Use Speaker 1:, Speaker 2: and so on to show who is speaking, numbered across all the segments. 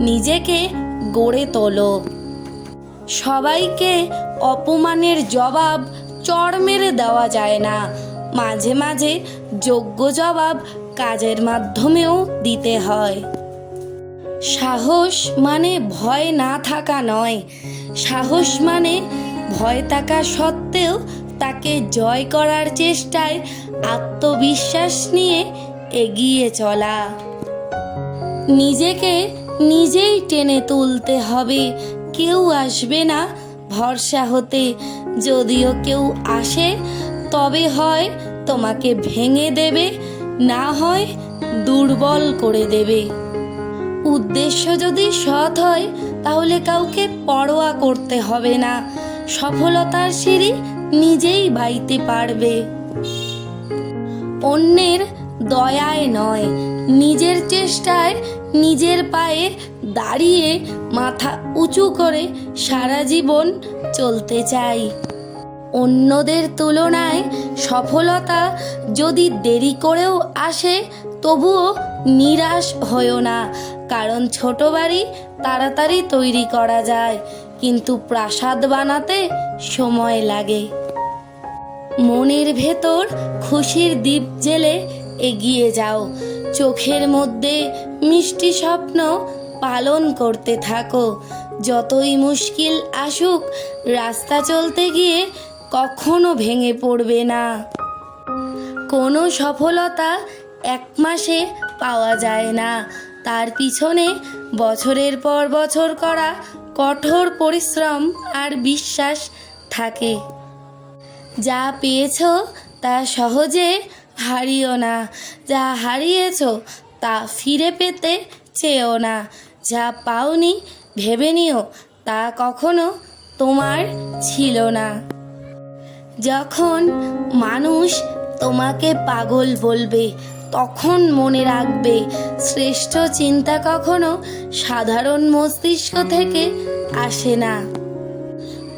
Speaker 1: নিজেকে গড়ে তোলো। সবাইকে অপমানের জবাব চড় মেরে দেওয়া যায় না। মাঝে মাঝে যোগ্য জবাব কাজের মাধ্যমেও দিতে হয়। সাহস মানে ভয় না থাকা নয়। সাহস মানে ভয় থাকা সত্ত্বেও তাকে জয় করার চেষ্টায় আত্মবিশ্বাস নিয়ে এগিয়ে চলা। নিজেকে নিজেই টেনে তুলতে হবে। কেউ আসবে না ভরসা হতে। যদিও কেউ আসে, তবে হয় তোমাকে ভেঙে দেবে, না হয় দুর্বল করে দেবে। উদ্দেশ্য যদি সৎ হয়, তাহলে কাউকে পরোয়া করতে হবে না। সফলতার সিঁড়ি নিজেই বাইতে পারবে। অন্যের দয়ায় নয়, নিজের চেষ্টায় নিজের পায়ে দাঁড়িয়ে মাথা উঁচু করে সারা জীবন চলতে চাই। অন্যদের তুলনায় সফলতা যদি দেরি করেও আসে, তবুও নিরাশ হয়েও না। কারণ ছোট বাড়ি তাড়াতাড়ি তৈরি করা যায়, কিন্তু প্রাসাদ বানাতে সময় লাগে। মনের ভেতর খুশির দ্বীপ জেলে এগিয়ে যাও। চোখের মধ্যে মিষ্টি স্বপ্ন পালন করতে থাকো। যতই মুশকিল আসুক, রাস্তা চলতে গিয়ে কখনো ভেঙে পড়বে না। কোনো সফলতা এক মাসে পাওয়া যায় না। তার পিছনে বছরের পর বছর করা কঠোর পরিশ্রম আর বিশ্বাস থাকে। যা পেয়েছ তা সহজে হারিও না। যা হারিয়েছ তা ফিরে পেতে চেয়েও না। যা পাওনি ভেবে নিও, তা কখনো তোমার ছিল না। যখন মানুষ তোমাকে পাগল বলবে, তখন মনে রাখবে, শ্রেষ্ঠ চিন্তা কখনো সাধারণ মস্তিষ্ক থেকে আসে না।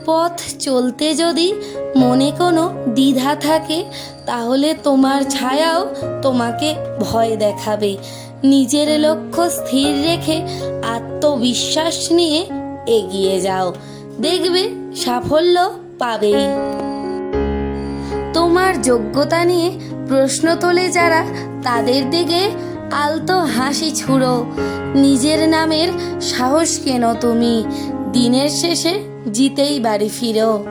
Speaker 1: পথ চলতে যদি মনে কোনো দ্বিধা থাকে, তাহলে তোমার ছায়াও তোমাকে ভয় দেখাবে। নিজের লক্ষ্য স্থির রেখে আত্মবিশ্বাস নিয়ে এগিয়ে যাও। দেখবে সাফল্য পাবেই। তোমার যোগ্যতা নিয়ে প্রশ্ন তোলে যারা, তাদের দিকে আলতো হাসি ছুড়ো। নিজের নামের সাহস কেন তুমি? দিনের শেষে জিতেই বাড়ি ফিরো।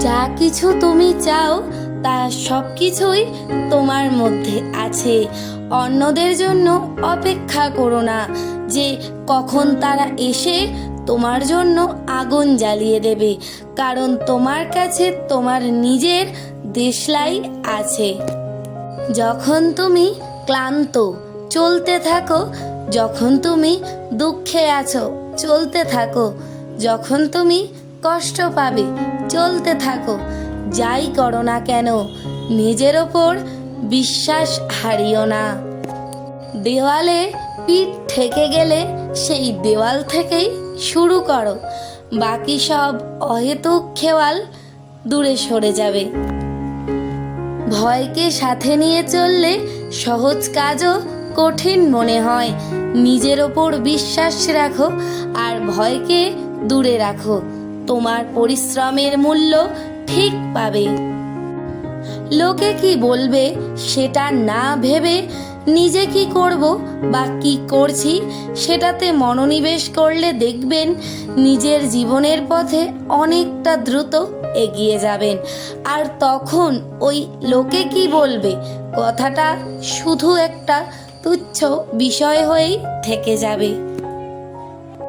Speaker 1: যা কিছু তুমি চাও, তা সব কিছুই তোমার মধ্যে আছে। অন্যদের জন্য অপেক্ষা করো না, যে কখন তারা এসে তোমার জন্য আগুন জ্বালিয়ে দেবে। কারণ তোমার কাছে তোমার নিজের দেশলাই আছে। যখন তুমি ক্লান্ত, চলতে থাকো, যখন তুমি দুঃখে আছো, চলতে থাকো যখন তুমি কষ্ট পাবে, চলতে থাকো। যাই করো না কেন, নিজের ওপর বিশ্বাস হারিও না। দেওয়ালে পিঠ ঠেকে গেলে সেই দেওয়াল থেকেই শুরু করো। বাকি সব অহেতুক খেওয়াল দূরে সরে যাবে। ভয়কে সাথে নিয়ে চললে সহজ কাজও কঠিন মনে হয়। নিজের ওপর বিশ্বাস রাখো আর ভয়কে দূরে রাখো, তোমার পরিশ্রমের মূল্য ঠিক পাবে। লোকে কি বলবে সেটা না ভেবে নিজে কি করব বা কি করছি সেটাতে মনোনিবেশ করলে দেখবেন নিজের জীবনের পথে অনেকটা দ্রুত এগিয়ে যাবেন। আর তখন ওই লোকে কি বলবে কথাটা শুধু একটা তুচ্ছ বিষয় হয়েই থেকে যাবে।